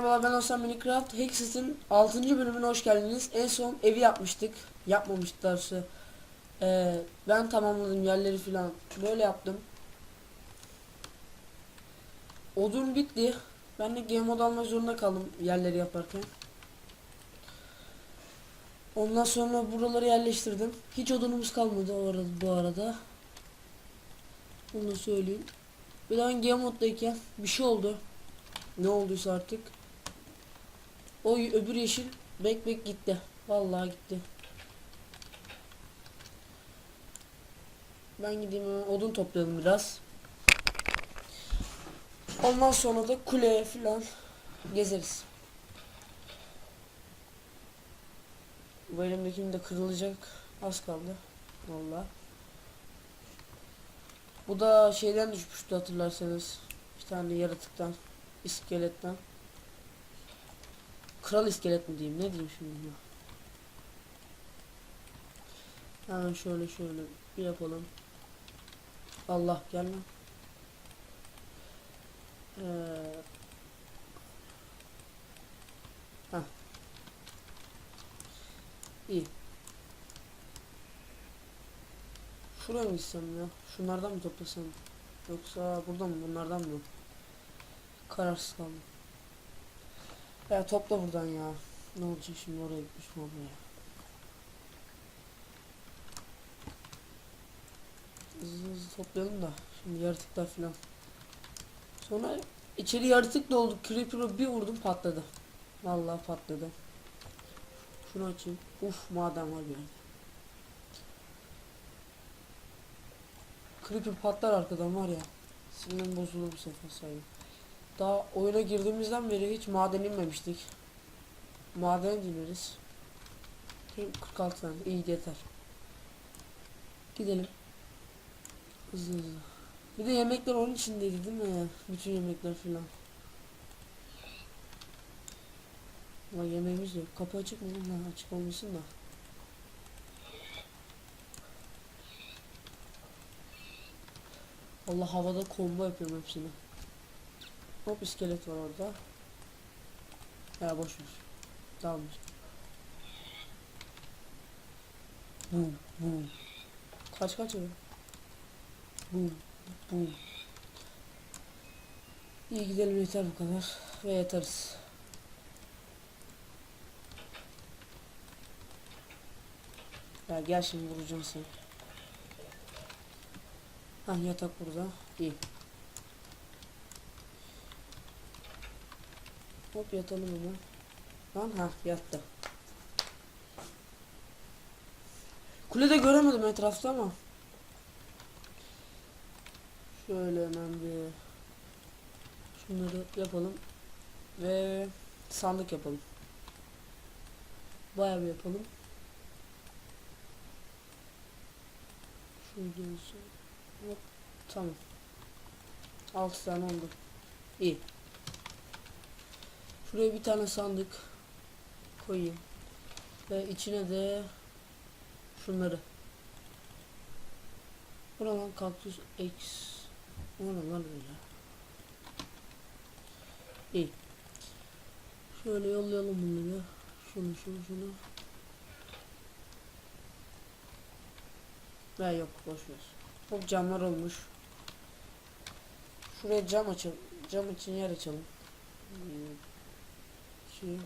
merhabalar ben Hasan Minecraft. Hexis'in 6. bölümüne hoş geldiniz. En son evi yapmıştık. Yapmamıştık doğrusu. Ee, ben tamamladım yerleri filan. Böyle yaptım. Odun bitti. Ben de game mode almak zorunda kaldım yerleri yaparken. Ondan sonra buraları yerleştirdim. Hiç odunumuz kalmadı o arada, bu arada. Bunu söyleyeyim. Bir daha game moddayken bir şey oldu. Ne olduysa artık. O y- öbür yeşil bek bek gitti. Vallahi gitti. Ben gideyim odun toplayalım biraz. Ondan sonra da kuleye filan gezeriz. Bu elimdekinin de kırılacak. Az kaldı. Vallahi. Bu da şeyden düşmüştü hatırlarsanız. Bir tane yaratıktan. iskeletten. Kral iskelet mi diyeyim ne diyeyim şimdi ya. Hemen şöyle şöyle bir yapalım. Allah gelme. Ee. İyi. Şuraya mı gitsem ya? Şunlardan mı toplasam? Yoksa buradan mı? Bunlardan mı? Kararsız kaldım. Ya topla buradan ya. Ne olacak şimdi oraya gitmiş mi oraya? Hızlı hızlı toplayalım da. Şimdi yaratıklar filan. Sonra içeri yaratık doldu. Creeper'ı bir vurdum patladı. Vallahi patladı. Şunu açayım. Uf maden var bir. Creeper patlar arkadan var ya. Sinirim bozulur bu sefer sayın. Daha oyuna girdiğimizden beri hiç maden inmemiştik. Maden dinleriz. 46 tane iyi yeter. Gidelim. Hızlı hızlı. Bir de yemekler onun içindeydi değil mi? Bütün yemekler filan. Ama yemeğimiz yok. Kapı açık mı? Ha, açık olmasın da. Allah havada combo yapıyorum hepsini. Hop iskelet var orada. Ya boş ver. Tamam. Bum bum. Kaç kaç öyle? Bum bum. İyi gidelim yeter bu kadar. Ve yeteriz. Ya gel şimdi vuracağım seni. Hah yatak burada. İyi. Hop yatalım hemen. Lan ha yattı. Kulede göremedim etrafta ama. Şöyle hemen bir şunları yapalım ve sandık yapalım. Bayağı bir yapalım. Şurada olsun. Hop tamam. 6 tane oldu. İyi. Şuraya bir tane sandık koyayım. Ve içine de şunları. Buradan kaktüs X. Ne lan öyle? İyi. Şöyle yollayalım bunları. Şunu şunu şunu. Ya yok boş ver. Çok camlar olmuş. Şuraya cam açalım. Cam için yer açalım. 2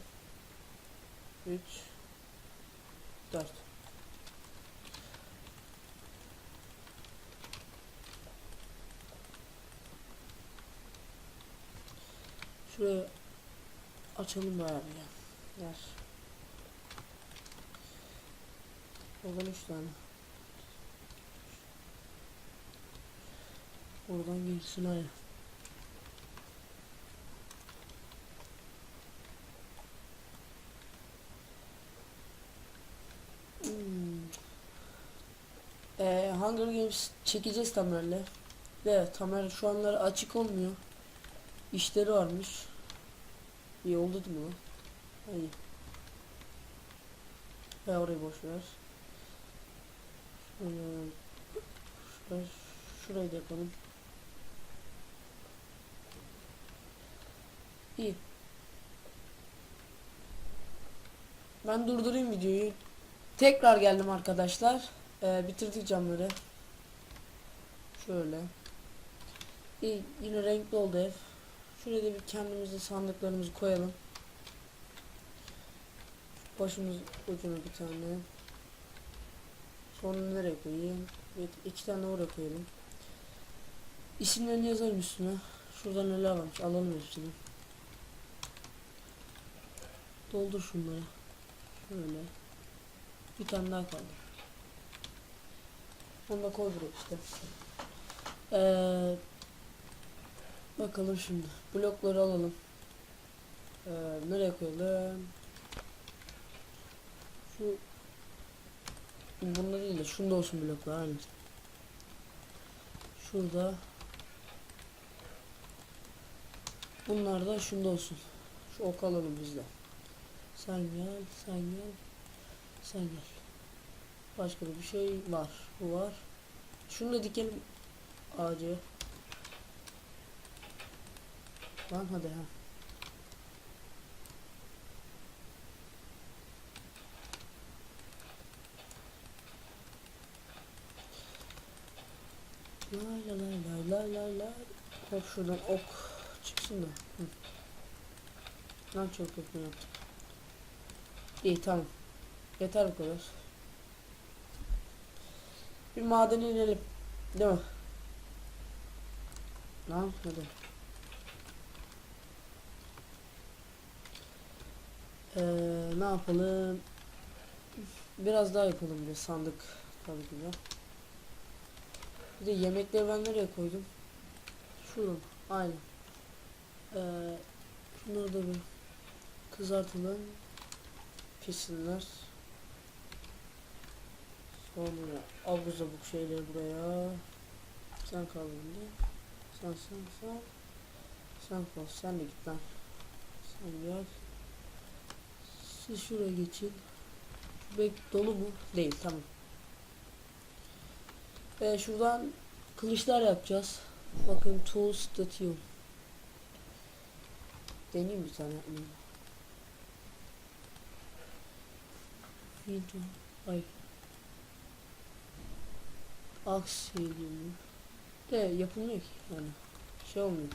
3 4 Şuraya açalım bari ya. Yer. Oradan 3 tane. Oradan girsin aya. Hunger Games çekeceğiz Tamer'le. De Tamer şu anları açık olmuyor. İşleri varmış. İyi oldu değil mi lan? İyi. Ya orayı boş ver. Şurayı, şurayı da yapalım. İyi. Ben durdurayım videoyu. Tekrar geldim arkadaşlar. Ee, bitirdik camları. Şöyle. İyi, yine renkli oldu ev. Şuraya da bir kendimize sandıklarımızı koyalım. Başımız ucuna bir tane. Sonra nereye koyayım? Evet, iki tane oraya koyalım. İsimlerini yazalım üstüne. Şurada neler varmış alalım hepsini. Doldur şunları. Şöyle. Bir tane daha kaldı. Onu da koy işte. Ee, bakalım şimdi. Blokları alalım. Ee, nereye koyalım? Şu Bunda değil de şunda olsun bloklar aynı. Şurada. Bunlar da şunda olsun. Şu ok alalım bizde. Sen gel, sen gel, sen gel. Başka bir şey var. Bu var. Şunu da dikelim ağacı. Lan hadi ha. La la la la la la la. Hop şuradan ok çıksın da. Hı. Lan çok kötü yaptık. İyi tamam. Yeter bu kadar. Bir madene inelim. Değil mi? Lan hadi. Ee, ne yapalım? Biraz daha yapalım bir sandık tabii ki de. Bir de yemekleri ben nereye koydum? Şurada. Aynen. Ee, şunları da bir kızartalım. Pişsinler. Sonra abur zabuk şeyleri buraya. Sen kal bende. Sen sen sen. Sen kal. Sen de git lan. Sen gel. Siz şuraya geçin. Bek dolu mu? Değil. Tamam. Ee, şuradan kılıçlar yapacağız. Bakın tools statue. Deneyeyim bir tane yapmayı. Video. Ay. Aks geliyor. De yapılmıyor ki yani. Şey olmuyor.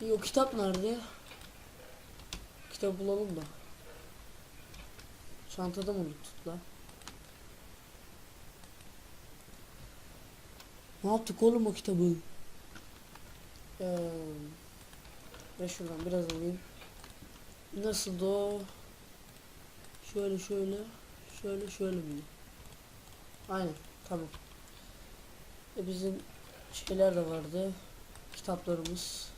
İyi o kitap nerede? Kitap bulalım da. Çantada mı unuttuk la? Ne yaptık oğlum o kitabı? Ee, ve şuradan biraz alayım. Nasıl o? Şöyle şöyle. Şöyle şöyle mi? Aynen. Tamam. E bizim şeyler de vardı. Kitaplarımız.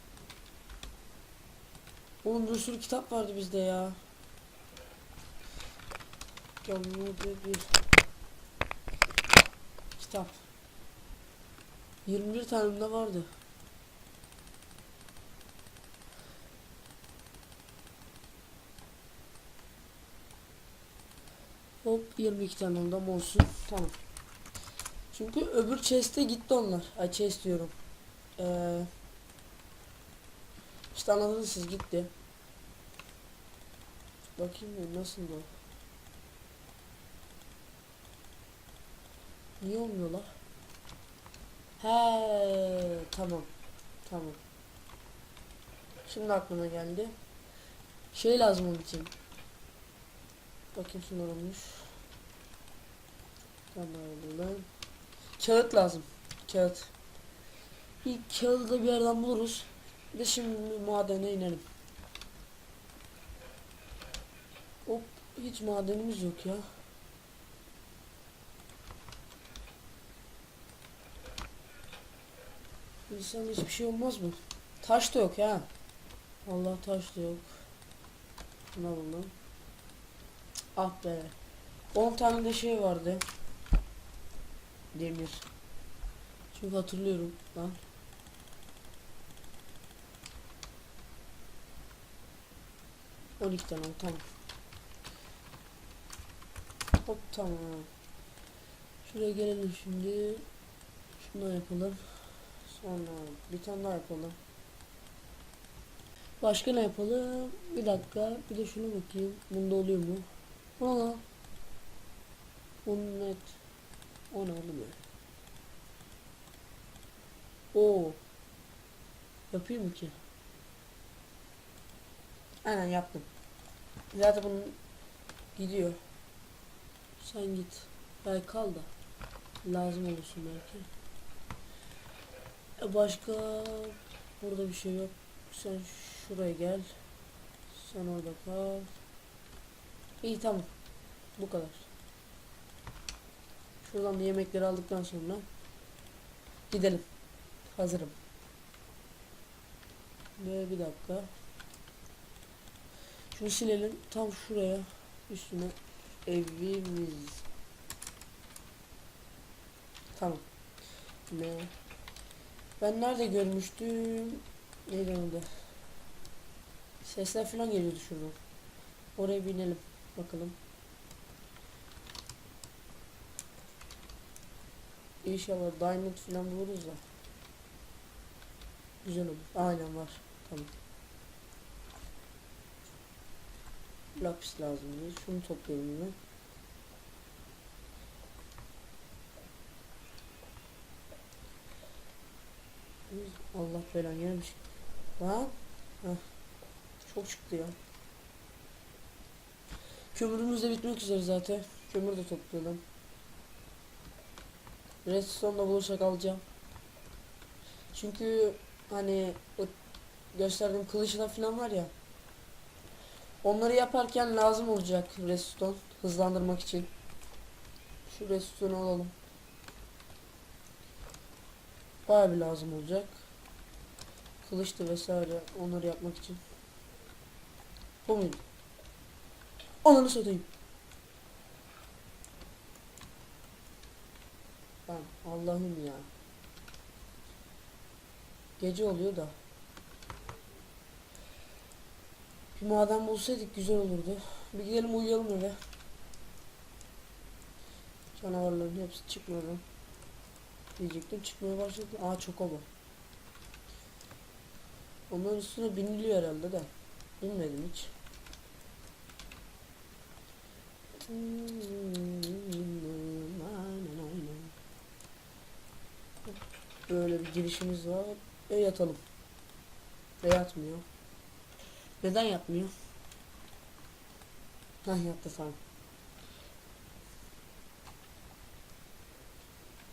Oğlum bir sürü kitap vardı bizde ya. Canlı bir kitap. 21 tane de vardı. Hop 22 tane ondan olsun. Tamam. Çünkü öbür chest'e gitti onlar. Ay chest diyorum. Ee, işte anladınız siz gitti. Bakayım bir nasıl bu? Niye olmuyor la? He tamam. Tamam. Şimdi aklıma geldi. Şey lazım onun için. Bakayım şunlar olmuş. Tamam lan. Kağıt lazım. Kağıt. İlk kağıdı da bir yerden buluruz. Bir de şimdi madene inelim. Hop hiç madenimiz yok ya. İnsan hiçbir şey olmaz mı? Taş da yok ha. Allah taş da yok. Ne buldum? Ah be. 10 tane de şey vardı. Demir. Çünkü hatırlıyorum lan. On iki tane tamam. Hop tamam. Şuraya gelelim şimdi. Şunu yapalım. Sonra bir tane daha yapalım. Başka ne yapalım? Bir dakika. Bir de şuna bakayım. Bunda oluyor mu? O ne lan? Unnet. O ne oğlum ya? Oo. Yapayım mı ki? Aynen yaptım. Zaten bunun gidiyor. Sen git. Belki kal da. Lazım olursun belki. E başka burada bir şey yok. Sen şuraya gel. Sen orada kal. İyi tamam. Bu kadar. Şuradan da yemekleri aldıktan sonra gidelim. Hazırım. Ve bir dakika. Şunu silelim. Tam şuraya. Üstüne evimiz. Tamam. Ne? Ben nerede görmüştüm? Neydi orada? Sesler falan geliyordu şuradan. Oraya binelim. Bakalım. İnşallah diamond falan buluruz da. Güzel olur. Aynen var. Tamam. Lapis lazım diye. Şunu toplayalım ben. Allah belanı yemiş. Lan. Heh. Çok çıktı ya. Kömürümüz de bitmek üzere zaten. Kömür de toplayalım. Redstone'da bulursak alacağım. Çünkü hani o gösterdiğim kılıçlar falan var ya. Onları yaparken lazım olacak redstone hızlandırmak için. Şu redstone'u alalım. Bayağı bir lazım olacak. Kılıçtı vesaire onları yapmak için. Bu muydu? Ananı satayım. Ben Allah'ım ya. Gece oluyor da. Bir maden bulsaydık güzel olurdu. Bir gidelim uyuyalım eve. Canavarların hepsi çıkmadı. Diyecektim çıkmaya başladı. Aa çokobo. Onların üstüne biniliyor herhalde de. Bilmedim hiç. Böyle bir girişimiz var. Ve yatalım. Ve yatmıyor. Neden yatmıyor? Hah yattı tamam.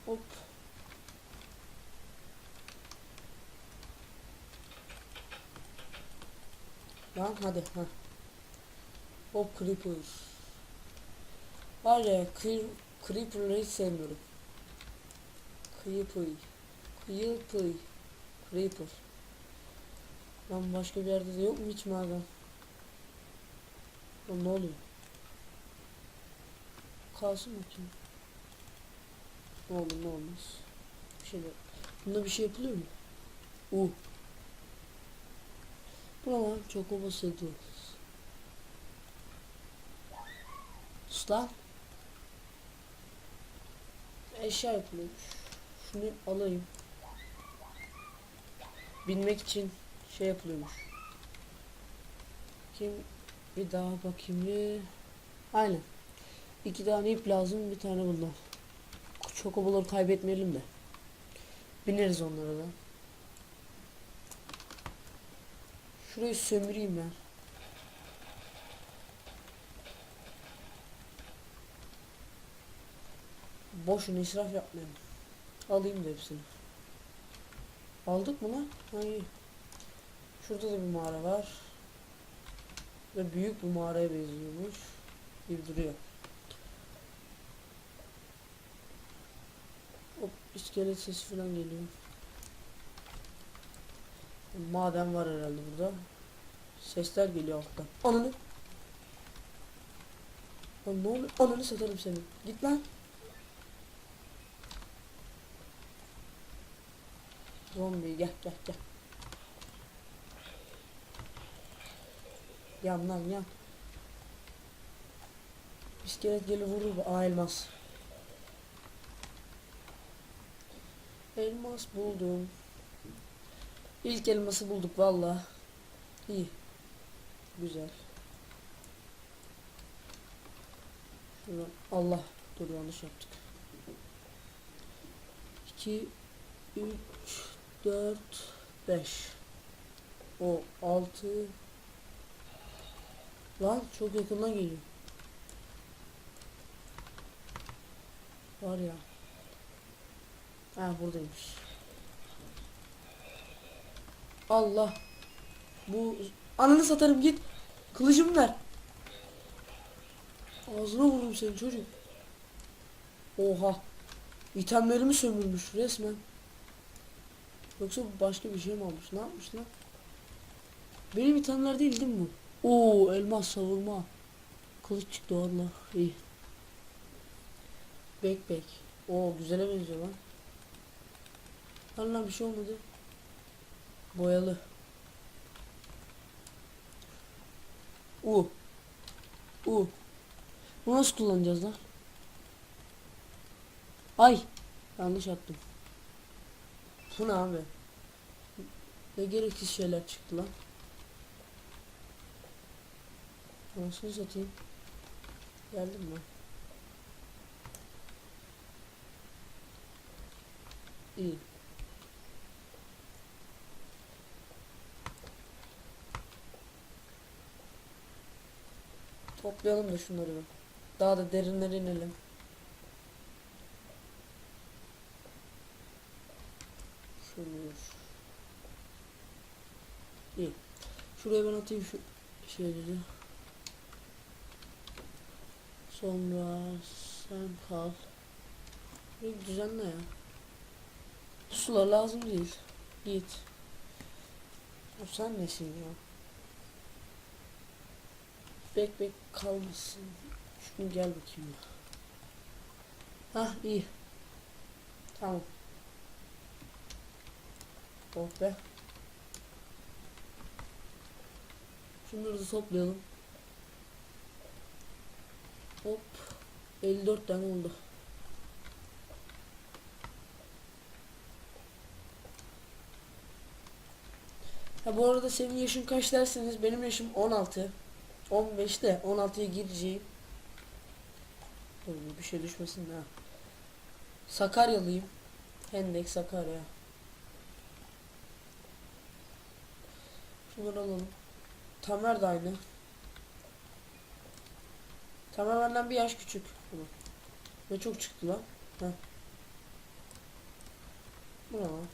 Hop. Lan hadi ha. Hop creeper. Var ya creep, creeper'ları sevmiyorum. Creeper. Creeper. Creeper. Lan başka bir yerde de yok mu hiç maden? Lan ne oluyor? Kalsın bakayım. Ne olur ne olmaz. Bir şey de. Bunda bir şey yapılıyor mu? Uh. Bu ne lan? Çok basit. Sus lan. Eşya yapılıyormuş. Şunu alayım. Binmek için şey yapılıyormuş. Kim bir daha bakayım bir. Aynen. İki tane ip lazım bir tane bundan. Çokoboları kaybetmeyelim de. Bineriz onlara da. Şurayı sömüreyim ben. Boşuna israf yapmayalım. Alayım da hepsini. Aldık mı lan? Hayır. Şurada da bir mağara var. Ve büyük bir mağaraya benziyormuş. Gibi duruyor. Hop iskelet sesi falan geliyor. Maden var herhalde burada. Sesler geliyor alttan. Ananı. Lan ne oluyor? Ananı satarım seni. Git lan. Zombi gel gel gel. Yan lan yan. İskelet gelir vurur. Aa elmas. Elmas buldum. İlk elması bulduk valla. İyi. Güzel. Şuradan Allah dur yanlış yaptık. 2 3 4 5 O 6 Lan çok yakından geliyor. Var ya. Ha buradaymış. Allah. Bu ananı satarım git. Kılıcımı ver. Ağzına vururum seni çocuk. Oha. İtemlerimi sömürmüş resmen. Yoksa bu başka bir şey mi almış? Ne yapmış lan? Benim itemler değil değil mi bu? Oo elmas savurma. Kılıç çıktı valla. İyi. Bek bek. Oo güzele benziyor lan. Lan lan bir şey olmadı. Boyalı. U. U. Bu nasıl kullanacağız lan? Ay. Yanlış attım. Bu ne abi? Ne gereksiz şeyler çıktı lan. Nasıl satayım? Geldim mi? İyi. Toplayalım da şunları. Daha da derinlere inelim. Şöyle. İyi. Şuraya ben atayım şu şeyleri. Sonra sen kal. Bir düzenle ya. Sular lazım değil. Git. O sen nesin ya? Bek bek kalmasın. Şunu gel bakayım ya. Hah iyi. Tamam. Oh be. Şunları da toplayalım. Hop. 54 tane oldu. Ha bu arada senin yaşın kaç derseniz benim yaşım 16. 15'te 16'ya gireceğim. Dur bir şey düşmesin ha. Sakaryalıyım. Hendek Sakarya. Şunları alalım. Tamer de aynı. Tamer benden bir yaş küçük. Ne çok çıktı lan. Heh. Bu ne lan?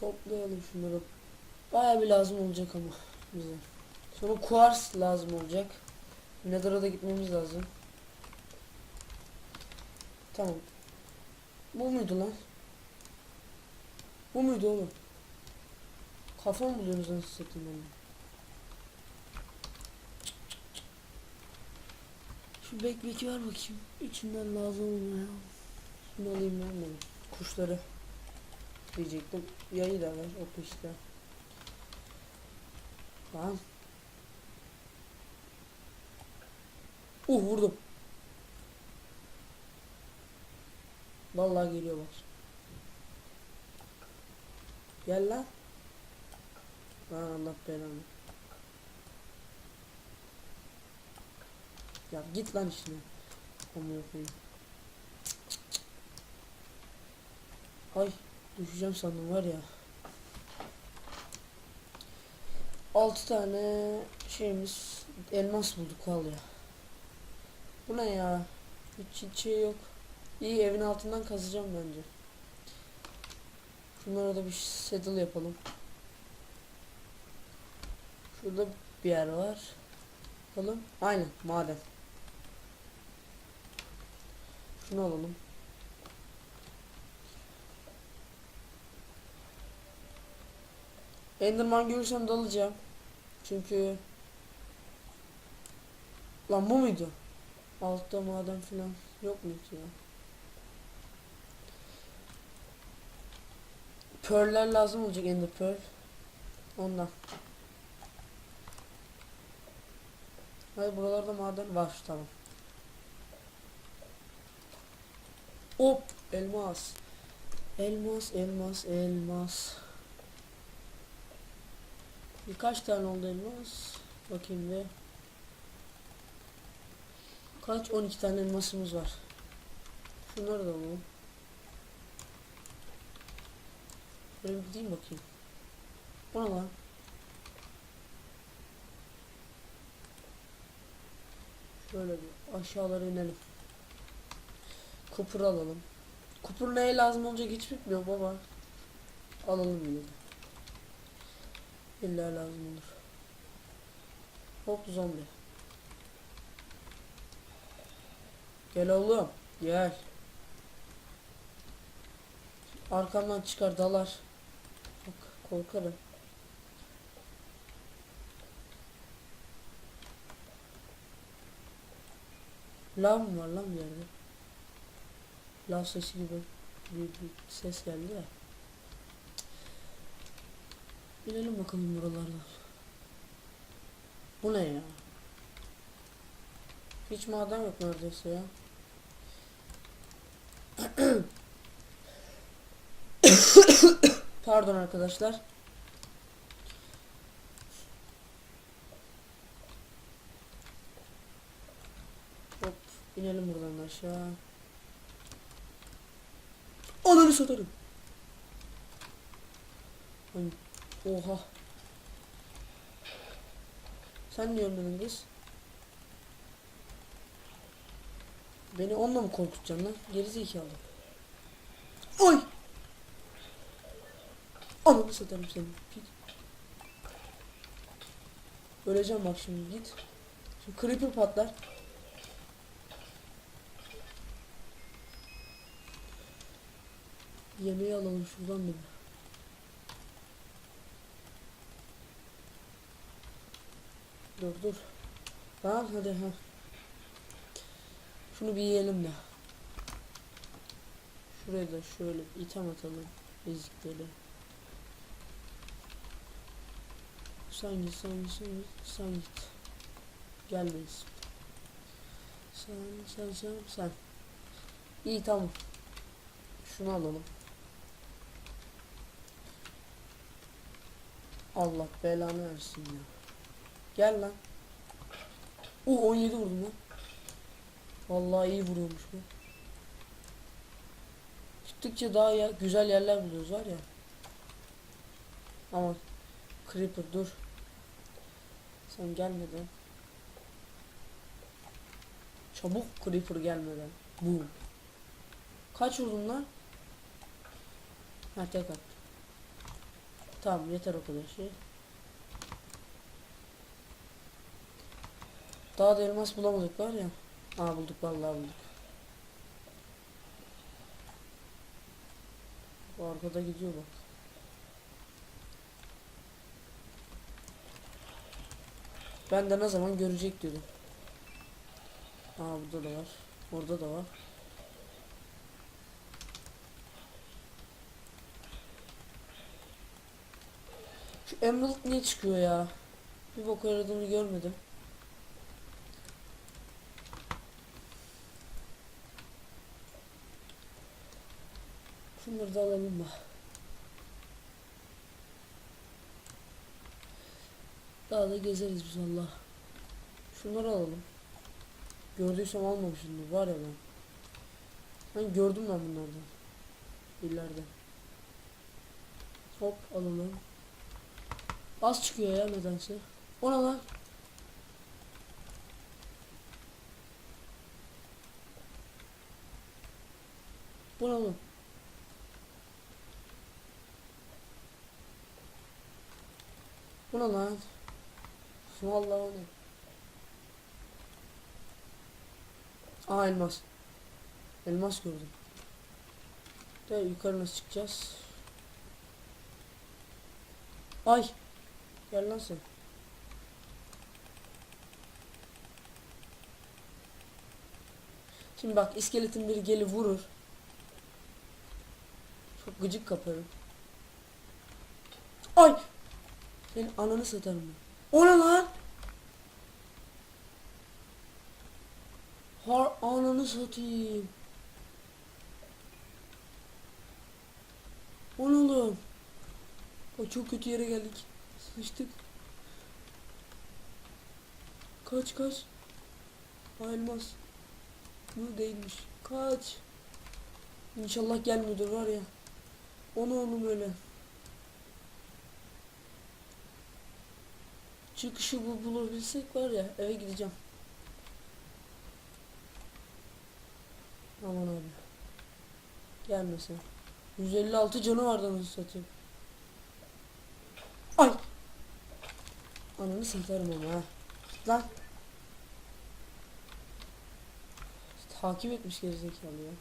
Toplayalım şunları. Baya bir lazım olacak ama bize. Sonra kuars lazım olacak. Nether'a da gitmemiz lazım. Tamam. Bu muydu lan? Bu muydu oğlum? Kafa mı buluyorsunuz nasıl satayım onu? Şu beki ver bakayım. İçinden lazım olmuyor. Şunu alayım ben bunu. Kuşları diyecektim. Yayı da ver o işte. Lan. Uh vurdum. Vallahi geliyor bak. Gel lan. Lan Allah belanı. Ya git lan işine. Amına koyayım. Ay düşeceğim sandım var ya. 6 tane şeyimiz elmas bulduk al ya. Bu ne ya? Hiç, hiç şey yok. İyi evin altından kazacağım bence. Şunlara da bir saddle yapalım. Şurada bir yer var. Bakalım. Aynen maden. Şunu alalım. Enderman görürsem dalacağım. Çünkü Lan bu muydu? Altta maden falan yok muydu ya? Pearl'ler lazım olacak Ender Pearl. Ondan. Hayır buralarda maden var tamam. Hop Elmas. Elmas, elmas, elmas. Birkaç tane oldu elmas. Bakayım bir. Kaç? 12 tane elmasımız var. Şunları da alalım. Böyle bir gideyim bakayım. Bu ne lan? Şöyle bir aşağılara inelim. Kupur alalım. Kupur neye lazım olacak hiç bitmiyor baba. Alalım yine de. İlla lazım olur. Hop zombi. Gel oğlum. Gel. Arkamdan çıkar dalar. Korkarım. Lav var lan bir yerde? Lav sesi gibi bir, bir ses geldi ya. İnelim bakalım buralardan. Bu ne ya? Hiç maden yok neredeyse ya. Pardon arkadaşlar. Hop inelim buradan aşağı. Ananı satarım. Oha. Sen niye ölmedin kız? Beni onunla mı korkutacaksın lan? Gerizekalı. Oy! Ananı satarım seni. Git. Öleceğim bak şimdi git. Şimdi creeper patlar. Yemeği alalım şuradan da. Dur dur. Tamam hadi ha. Şunu bir yiyelim de. Şuraya da şöyle item atalım. Ezikleri. Sen git sen git sen git sen git. Gelmeyiz. Sen sen sen sen. İyi tamam. Şunu alalım. Allah belanı versin ya. Gel lan. Uh 17 vurdum lan. Vallahi iyi vuruyormuş bu. Gittikçe daha ya, güzel yerler buluyoruz var ya. Ama Creeper dur. Sen gelmeden. Çabuk Creeper gelmeden. Bu. Kaç vurdun lan? Ha tek at. Tamam yeter o kadar şey. Daha da elmas bulamadık var ya. Aa bulduk vallahi bulduk. Bu arkada gidiyor bak. Ben de ne zaman görecek diyordum. Aa burada da var. Orada da var. Şu Emerald niye çıkıyor ya? Bir bok aradığını görmedim. Şunları da alalım mı? Daha da gezeriz biz Allah. Şunları alalım. Gördüysem almamışımdır var ya ben. Ben gördüm ben bunlardan. İleride. Hop alalım. Az çıkıyor ya nedense. O ne lan? Bu ne oğlum? Bu ne lan? Vallahi o ne? Aa elmas. Elmas gördüm. De yukarı nasıl çıkacağız? Ay. Gel lan sen. Şimdi bak iskeletin biri gelip vurur. Çok gıcık kaparım. Ay. Senin ananı satarım ben. O ne lan? Har ananı satayım. O ne oğlum? O çok kötü yere geldik. Sıçtık. Kaç kaç. Elmas. Bu değilmiş. Kaç. İnşallah gelmiyordur var ya. Onu oğlum öyle. Çıkışı bu bulabilsek var ya eve gideceğim. Aman abi. Gelmesin. 156 canı vardı nasıl satayım. Ay. Ananı satarım ama ha. Lan. Takip etmiş gerizekalı ya.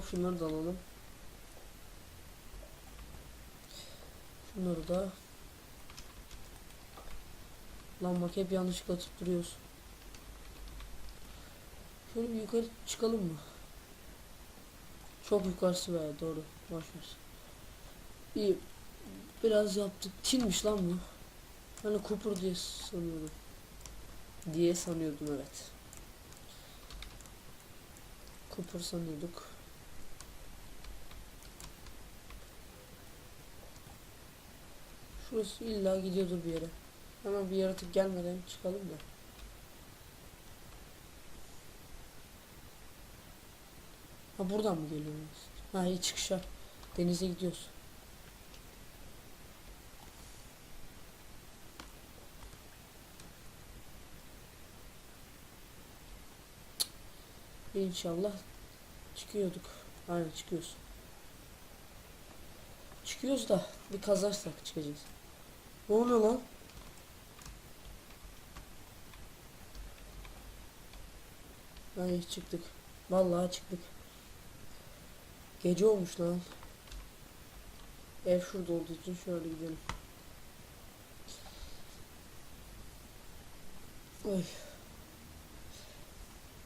Hop şunları da alalım. Şunları da. Lan bak hep yanlışlıkla atıp duruyoruz. Şöyle bir yukarı çıkalım mı? Çok yukarısı be doğru. Boş. İyi. Biraz yaptık. Tinmiş lan bu. Hani Cooper diye sanıyordum. Diye sanıyordum evet. Cooper sanıyorduk. Şurası illa gidiyordur bir yere. Hemen bir yaratık gelmeden çıkalım da. Ha buradan mı geliyoruz? Ha iyi çıkışa. Denize gidiyoruz. İnşallah çıkıyorduk. Aynen çıkıyoruz. Çıkıyoruz da bir kazarsak çıkacağız. Ne oluyor lan? Ay çıktık. Vallahi çıktık. Gece olmuş lan. Ev şurada olduğu için şöyle gidelim. Oy.